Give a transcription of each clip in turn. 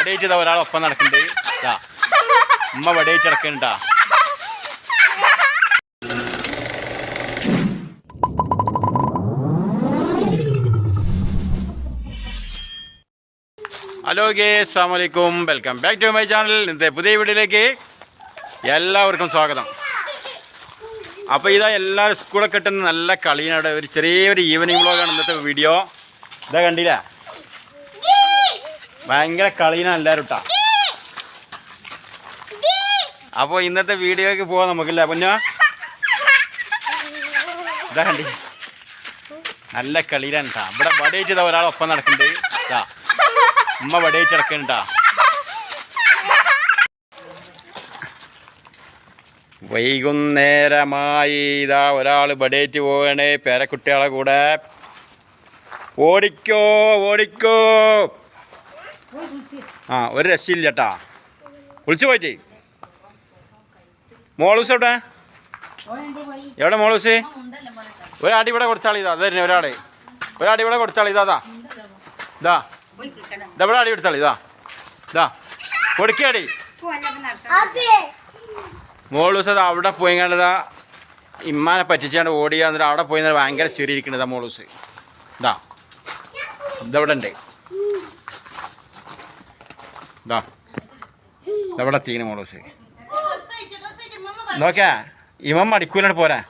വടയിച്ച് ഇതാ ഒരാൾ ഒപ്പം നടക്കുന്നുണ്ട് ഇതാ ഉമ്മ വടയിച്ച് നടക്കുന്നുണ്ടാ ഹലോ ഗേ അസ്സാം വലൈക്കും welcome back to my channel. ഇന്നത്തെ പുതിയ വീഡിയോയിലേക്ക് എല്ലാവർക്കും സ്വാഗതം. അപ്പോൾ ഇതാ എല്ലാവരും സ്കൂളൊക്കെ കിട്ടുന്ന നല്ല കളിയാണ്. ഒരു ചെറിയൊരു ഈവനിങ് വ്ളോഗാണ് ഇന്നത്തെ വീഡിയോ. ഇതാ കണ്ടില്ല? ഭയങ്കര ഇട്ടാ അപ്പോൾ ഇന്നത്തെ വീഡിയോക്ക് പോവാ നമുക്കില്ല പൊന്നോ? ഇതാ കണ്ടി. നല്ല കളിയിലാണ് കേട്ടാ ഇവിടെ വടയിച്ചതാ ഒരാളൊപ്പം ഒരാൾ ഒപ്പം നടക്കുന്നുണ്ട് ഇതാ. ഉമ്മ വടയിച്ച് നടക്കുന്നുണ്ടാ വൈകുന്നേരമായി ഇതാ ഒരാൾ വടയിച്ച് പോവാണ്. പേരക്കുട്ടികളെ കൂടെ. ഓടിക്കോ ഓടിക്കോ. ആ ഒരു രക്ഷയില്ല ചേട്ടാ വിളിച്ചു പോയിട്ടേ. മോളൂസ് എവിടെ? എവിടെ മോളൂസ്? ഒരാടി ഇവിടെ കൊടുത്താളി ഇതാ അത് തന്നെ ഒരാട് ഒരാടി ഇവിടെ കൊടുത്താളി ഇതാ ഇതാ ഇതാ ഇവിടെ അടി കൊടുത്താളി ഇതാ ഇതാ കൊടുക്കടി മോളൂസ് അത് അവിടെ പോയി കണ്ടതാ ഇമ്മാനെ പറ്റിച്ചാണ്ട് ഓടിയാന്നിട്ട് അവിടെ പോയി ഭയങ്കര ചെറിയിരിക്കണതാ മോളൂസ്. ഇതാ ഇതവിടെ ഉണ്ട്. ഇതാ ഇതവിടെ തീന മോളൂസ്. നോക്കാ ഇവൻ പോരാ.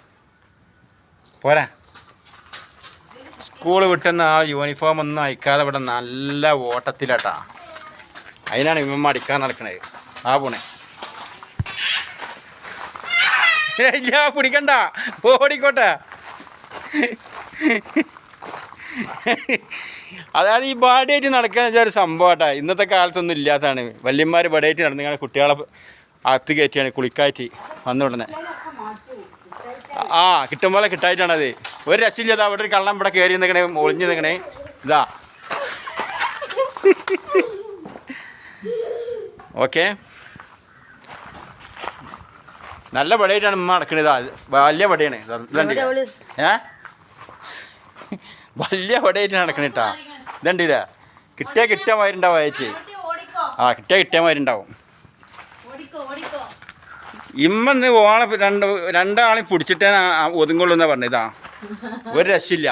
പോരാ. സ്കൂൾ വിട്ടുന്ന ആ യൂണിഫോം ഒന്നും അയക്കാതെ ഇവിടെ നല്ല ഓട്ടത്തിലാട്ടാ. അതിനാണ് ഇവൻ അടിക്കാൻ നടക്കണത്. ആ പോണേ. പിടിക്കണ്ട. ഓടിക്കോട്ടെ. അതായത് ഈ ബഡേറ്റ് നടക്കുക വെച്ചാൽ ഒരു സംഭവമാട്ടാ ഇന്നത്തെ കാലത്തൊന്നും ഇല്ലാത്തതാണ്. വല്യന്മാർ ബഡേറ്റ് നടന്നു കുട്ടികളെ അകത്ത് കയറ്റിയാണ് കുളിക്കാറ്റി വന്ന ഉടനെ. ആ കിട്ടുമ്പോളെ കിട്ടായിട്ടാണത്. ഒരു രക്ഷയില്ലാതെ അവിടെ ഒരു കള്ളം ഇവിടെ കയറി നിൽക്കണേ ഒളിഞ്ഞു നിൽക്കണേ ഇതാ. ഓക്കെ. നല്ല പടയായിട്ടാണ് ഉമ്മ നടക്കണത്. വലിയ പടയാണ് ഏ? വലിയ പടയായിട്ടാണ് നടക്കണേട്ടാ ഇതണ്ടില്ല? കിട്ടിയ കിട്ടിയ മാതിരിണ്ടാവും അയച്ച് ആ കിട്ടിയ കിട്ടിയ മാതിരിണ്ടാവും ഇമ്മന്ന് ഓളെ രണ്ട് രണ്ടാളെയും പിടിച്ചിട്ടേ ഒതുങ്ങുള്ളൂ എന്നാ പറഞ്ഞത്. ഇതാ ഒരു രക്ഷയില്ല.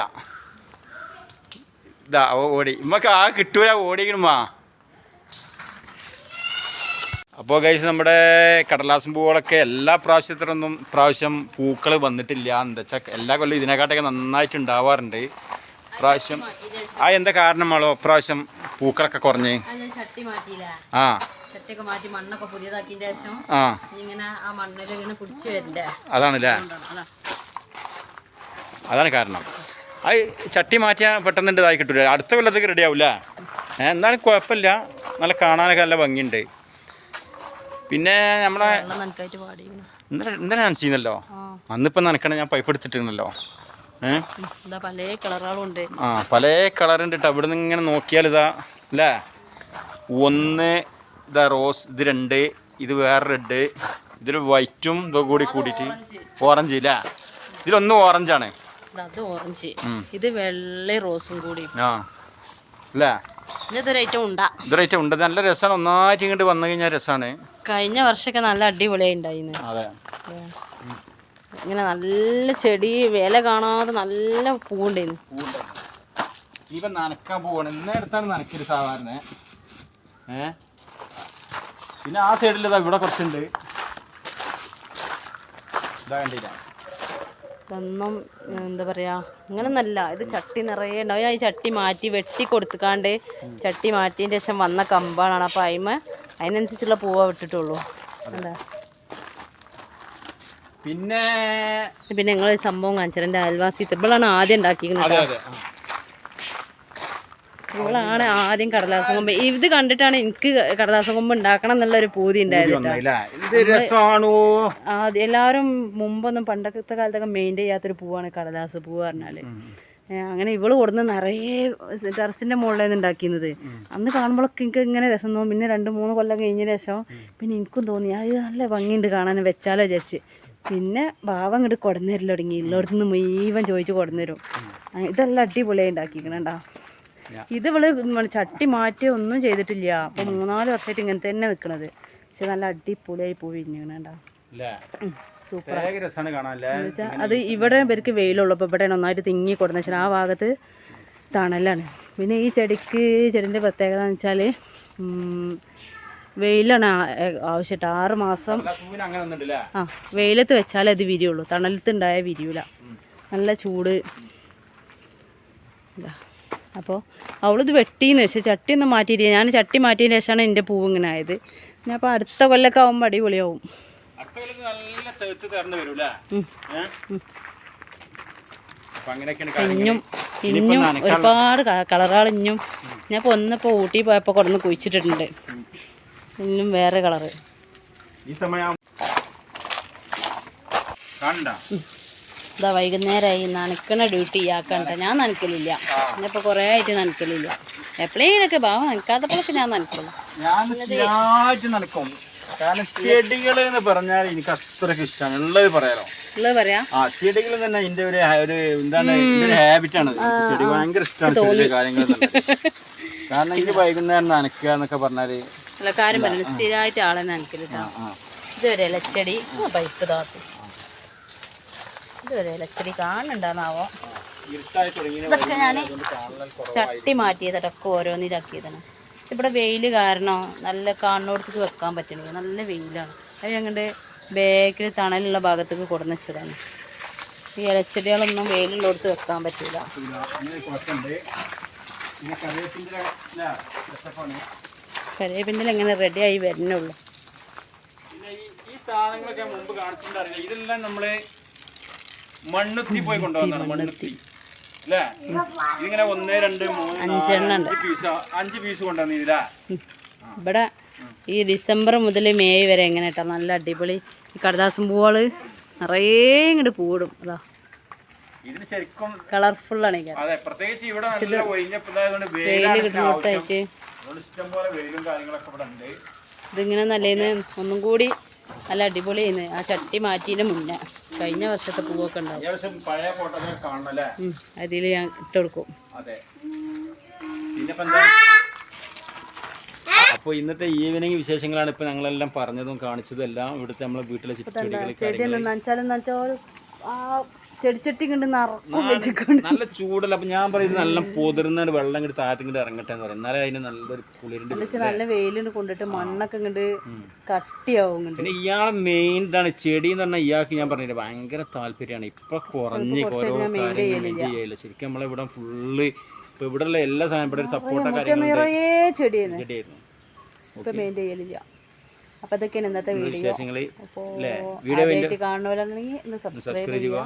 ഇതാ ഓടി. ഇമ്മക്ക് ആ കിട്ടൂല ഓടിക്കണമാ അപ്പോൾ കഴിച്ച് നമ്മുടെ കടലാസും പൂവുകളൊക്കെ എല്ലാ പ്രാവശ്യത്തിനൊന്നും പ്രാവശ്യം പൂക്കൾ വന്നിട്ടില്ല. എന്താ വെച്ചാൽ എല്ലാ കൊല്ലം ഇതിനെക്കാട്ടൊക്കെ നന്നായിട്ട് ഉണ്ടാവാറുണ്ട് പ്രാവശ്യം ആ എന്താ കാരണം മോളോ? പ്രാവശ്യം പൂക്കളൊക്കെ കുറഞ്ഞ്. ചട്ടി മാറ്റിയില്ല. ആ. ചട്ടിയൊക്കെ മാറ്റി മണ്ണൊക്കെ ശേഷം ആ. ഇങ്ങനെ ആ മണ്ണിൽ ഇങ്ങനെ പിടിച്ച് വരണ്ടേ? അതാണല്ലേ? അതാണ് കാരണം. അത് ചട്ടി മാറ്റിയാൽ പെട്ടെന്ന് ഇതായി കിട്ടൂല? അടുത്ത കൊല്ലത്തേക്ക് റെഡി ആവില്ല എന്നാലും കുഴപ്പമില്ല. നല്ല കാണാനൊക്കെ നല്ല ഭംഗിയുണ്ട്. പിന്നെ നമ്മളെ ഇന്നലെ ഇന്നലെ നനച്ചിരുന്നല്ലോ ചെയ്യുന്നല്ലോ അന്നിപ്പം നനക്കണേ ഞാൻ പൈപ്പ് എടുത്തിട്ടുണ്ടല്ലോ പല കളറുകളും ഉണ്ട് ആ പല കളറുണ്ട് കേട്ടോ ഇവിടെ നിന്ന് ഇങ്ങനെ നോക്കിയാൽ ഇതാ അല്ലേ ഒന്ന് ഇതാ റോസ് ഇത് രണ്ട് ഇത് വേറെ റെഡ് ഇതിൽ വൈറ്റും ഇതോ കൂടി കൂടിയിട്ട് ഓറഞ്ച്. ഇല്ലേ ഇതിലൊന്ന് ഓറഞ്ചാണ്. അത് ഓറഞ്ച്. ആണ് ഇത് വെള്ള റോസും കൂടി. ആ അല്ലേ ഇതൊരേറ്റ ഉണ്ട്. നല്ല രസമാണ് ഒന്നായിട്ട് ഇങ്ങോട്ട് വന്നു കഴിഞ്ഞാൽ രസമാണ് കഴിഞ്ഞ വർഷമൊക്കെ നല്ല അടിപൊളിയായി ഉണ്ടായിരുന്നു അതെ. ഇങ്ങനെ നല്ല ചെടി വില കാണാതെ നല്ല പൂവുണ്ടായിരുന്നു. നനക്കാൻ പോവാണ്. ഇന്നേരത്താണ് നനക്കൽ സാധാരണ. ഏ? പിന്നെ ആ സൈഡിൽ ഇതാ ഇവിടെ കുറച്ചുണ്ട്. ഇതാ കണ്ടില്ല? ഇതൊന്നും എന്താ പറയാ ഇങ്ങനെ നല്ല ഇത് ചട്ടി നിറയെ ഉണ്ടാവും ഞാൻ ഈ ചട്ടി മാറ്റി വെട്ടി കൊടുത്തുക്കാണ്ട് ചട്ടി മാറ്റിയതിന് ശേഷം വന്ന കമ്പാണ്. അപ്പോൾ അതിമ അതിനനുസരിച്ചുള്ള പൂവ വിട്ടിട്ടുള്ളൂ. എന്താ? പിന്നെ പിന്നെ ഞങ്ങൾ സംഭവം കാണിച്ചത്. എന്റെ അയൽവാസി ഇവളാണ് ആദ്യം ഉണ്ടാക്കിയിരിക്കുന്നത്. ഇവളാണ് ആദ്യം കടലാസം കൊമ്പ്. ഇത് കണ്ടിട്ടാണ് എനിക്ക് കടലാസം കൊമ്പ് ഉണ്ടാക്കണം എന്നുള്ള ഒരു പൂതി ഉണ്ടായിരുന്നു എല്ലാവരും മുമ്പൊന്നും പണ്ടത്തെ കാലത്തൊക്കെ മെയിന്റെയിൻ ചെയ്യാത്തൊരു പൂവാണ് കടലാസ് പൂവ് പറഞ്ഞാൽ. അങ്ങനെ ഇവൾ കൊടുന്ന് നിറയെ ടെറസിന്റെ മുകളിലാണ് ഉണ്ടാക്കിയത് അന്ന് കാണുമ്പോഴൊക്കെ എനിക്ക് ഇങ്ങനെ രസം തോന്നും. പിന്നെ രണ്ട് മൂന്ന് കൊല്ലം കഴിഞ്ഞ ശേഷം പിന്നെ എനിക്കും തോന്നി അത് നല്ല ഭംഗിയുണ്ട് കാണാൻ വെച്ചാലോ വിചാരിച്ച്. പിന്നെ ഭാവം ഇങ്ങോട്ട് കൊടുന്നേരൽ തുടങ്ങി. എല്ലായിടത്തു നിന്ന് മുഴുവൻ ചോദിച്ച് കൊടുന്നേരും. ഇതെല്ലാം അടിപൊളിയായി ഉണ്ടാക്കിക്കണണ്ടാ. ഇത് ഇവൾ ചട്ടി മാറ്റി ഒന്നും ചെയ്തിട്ടില്ല. അപ്പൊ മൂന്നാൽ വർഷമായിട്ട് ഇങ്ങനെ തന്നെ നിക്കണത്. പക്ഷെ നല്ല അടിപൊളിയായി പോയി സൂപ്പർ അത് ഇവിടെ ഇവർക്ക് വെയിലുള്ളൂ. അപ്പോൾ ഇവിടെ നന്നായിട്ട് തിങ്ങി കൊടുന്ന വെച്ചാൽ ആ ഭാഗത്ത് തണലാണ്. പിന്നെ ഈ ചെടിക്ക് ചെടിന്റെ പ്രത്യേകത എന്ന് വെച്ചാൽ വെയിലാണ് ആവശ്യമായിട്ട്. ആറ് മാസം ആ വെയിലത്ത് വെച്ചാലേ അത് വിരിയുള്ളൂ. തണലത്ത് ഉണ്ടായ വിരിയൂല നല്ല ചൂട്. ഇതാ. അപ്പോൾ അവളിത് വെട്ടിയെന്ന് പക്ഷേ ചട്ടി ഒന്ന് മാറ്റിയിട്ട് ഞാൻ ചട്ടി മാറ്റിയതിന് ശേഷമാണ് എന്റെ പൂവ് ഇങ്ങനെ ആയത്. പിന്നെ അപ്പോൾ അടുത്ത കൊല്ലൊക്കെ ആകുമ്പോൾ അടിപൊളിയാവും. ഇഞ്ഞും ഇഞ്ഞും ഒരുപാട് കളറുകൾ ഇഞ്ഞും ഞാൻ ഇപ്പോൾ ഒന്നിപ്പോൾ ഊട്ടി പോയപ്പോൾ കൊടുന്ന് കുഴിച്ചിട്ടിട്ടുണ്ട്. ഇന്നും വേറെ കളറ്. ഈ സമയം ഇതാ വൈകുന്നേരമായി നനക്കണ ഡ്യൂട്ടി ആക്കണ്ട. ഞാൻ നനക്കലില്ല. ഇന്നിപ്പോ കുറേ ആയിട്ട് നനക്കലില്ല. എപ്പോഴേലൊക്കെ ഭാവം നനക്കാത്തപ്പോഴൊക്കെ ഞാൻ നനക്കില്ല കാരണം ചെടികൾ എന്ന് പറഞ്ഞാൽ എനിക്ക് ഇഷ്ടമാണ് ഉള്ളത് പറയാലോ? ആ ചെടികൾ തന്നെ എന്റെ ഒരു ഒരു എന്താണ് ഒരു ഹാബിറ്റ് ആണ്. ചെടി ഭയങ്കര ഇഷ്ടമാണ് ചെടിയുടെ കാര്യങ്ങൾ കാരണം എനിക്ക് വൈകുന്നേരം നനക്കുക എന്നൊക്കെ പറഞ്ഞാൽ അല്ല കാര്യം പറഞ്ഞു സ്ഥിരമായിട്ട് ആളെ നനക്കലിട്ടാ ആ ഇതുവരെ ഇലച്ചെടി പൈപ്പ് താത്തു ഇതുവരെ ഇലച്ചെടി കാണുന്നുണ്ടാന്നാവോ? തുടങ്ങിയ ഇതൊക്കെ ഞാൻ ചട്ടി മാറ്റിയതൊക്കെ ഓരോന്നിലാക്കിയതാണ് പക്ഷെ ഇവിടെ വെയിൽ കാരണം നല്ല കാണുന്നിടത്തേക്ക് വെക്കാൻ പറ്റണില്ല. നല്ല വെയിലാണ്. അത് ഞങ്ങളുടെ ബാക്കിൽ തണലുള്ള ഭാഗത്തേക്ക് കൊടുന്ന് വെച്ചതാണ്. ഈ ഇലച്ചെടികളൊന്നും വെയിലുള്ളടത്ത് വെക്കാൻ പറ്റില്ല കറിവേപ്പിന്റെ എങ്ങനെ റെഡിയായി വരുന്നുള്ളൂ പിന്നെ ഈ ഈ സാധനങ്ങളൊക്കെ ഞാൻ മുമ്പ് കാണിച്ചിട്ടുണ്ടറിയില്ല ഇതെല്ലാം നമ്മൾ മണ്ണുത്തി പോയി കൊണ്ടുവന്നാണ് മണ്ണുത്തി. അല്ലേ? ഇതിങ്ങനെ ഒന്ന് രണ്ട് മൂന്ന് നാല്, അഞ്ചെണ്ണം ഉണ്ട്. അഞ്ച് പീസ് അഞ്ച് പീസ് കൊണ്ടുവന്നില്ല ഇവിടെ ഈ ഡിസംബർ മുതൽ മേയ് വരെ എങ്ങനെ കേട്ടോ നല്ല അടിപൊളി ഈ കടദാസം പൂവുകൾ നിറയെ ഇങ്ങോട്ട് പൂടും അതാ. ഇതിന് ശരിക്കും കളർഫുള്ളാണ് അതെ പ്രത്യേകിച്ച് ഇവിടെ നല്ല വെയിൽ ഇതിന് ആവശ്യം കിട്ടുന്നിടത്തായിട്ട് അതുകൊണ്ട് ഇഷ്ടം പോലെ വെയിലും കാര്യങ്ങളൊക്കെ ഇവിടെ ഉണ്ട്. ഇതിങ്ങനെ നല്ലേന്ന് ഒന്നും കൂടി നല്ല അടിപൊളിയായിരുന്നു ആ ചട്ടി മാറ്റിയതിന് മുന്നേ കഴിഞ്ഞ വർഷത്തെ പൂവൊക്കെ ഉണ്ടാവും. പഴയ ഫോട്ടോകൾ കാണണല്ലേ അതിൽ ഞാൻ ഇട്ട് കൊടുക്കും. അതെ. അപ്പോൾ ഇന്നത്തെ ഈവനിങ് വിശേഷങ്ങളാണ് ഇപ്പൊ ഞങ്ങളെല്ലാം പറഞ്ഞതും കാണിച്ചതും എല്ലാം ഇവിടുത്തെ നമ്മളെ വീട്ടിലെ ചെടികൾ ചെടി ഒന്ന് വെച്ചാൽ ചെടിച്ചട്ടി കൊണ്ട് നറക്കും വെച്ചിട്ടുണ്ട് നല്ല ചൂടല്ല? അപ്പൊ ഞാൻ പറയുന്നത് നല്ല പൊതിർന്ന വെള്ളം ഇങ്ങോട്ട് താഴത്ത് ഇങ്ങോട്ട് ഇറങ്ങട്ടെ എന്ന് പറയും. എന്നാലേ അതിന് നല്ലൊരു കുളിരുണ്ട് പക്ഷെ നല്ല വെയിലുണ്ട് കൊണ്ടിട്ട് മണ്ണൊക്കെ ഇങ്ങോട്ട് കട്ടിയാവും പിന്നെ ഇയാളെ മെയിൻ ഇതാണ് ചെടി എന്ന് പറഞ്ഞാൽ ഇയാൾക്ക് ഞാൻ പറഞ്ഞില്ല ഭയങ്കര താല്പര്യമാണ്. ഇപ്പൊ കുറഞ്ഞ് ഓരോ കാര്യങ്ങൾ ശരിക്കും നമ്മളെ ഇവിടെ ഫുള്ള് ഇപ്പൊ ഇവിടെ ഉള്ള എല്ലാ സാധനം ഇവിടെ ഒരു സപ്പോർട്ടോ കാര്യങ്ങളും നിറയെ ചെടിയായിരുന്നു ചെടിയായിരുന്നു. ഇപ്പൊ മെയിൻ ചെയ്യലില്ല. അപ്പൊ ഇതൊക്കെയാണ് ഇന്നത്തെ വീഡിയോ വീഡിയോ കാണുന്നവരാണെങ്കിൽ ഒന്ന് സബ്സ്ക്രൈബ് ചെയ്യുക.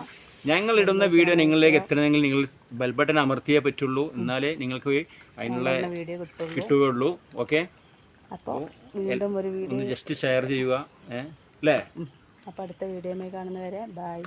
ഞങ്ങൾ ഇടുന്ന വീഡിയോ നിങ്ങളിലേക്ക് എത്തണമെങ്കിൽ നിങ്ങൾ ബെൽ ബട്ടൺ അമർത്തിയേ പറ്റുള്ളൂ. എന്നാലേ നിങ്ങൾക്ക് അതിനുള്ള വീഡിയോ കിട്ടുകയുള്ളൂ. ഓക്കെ? വീഡിയോ ഒന്ന് ജസ്റ്റ് ഷെയർ ചെയ്യുക. ഏ? അല്ലേ? അപ്പോൾ അടുത്ത വീഡിയോയിൽ കാണുന്നവരെ ബൈ.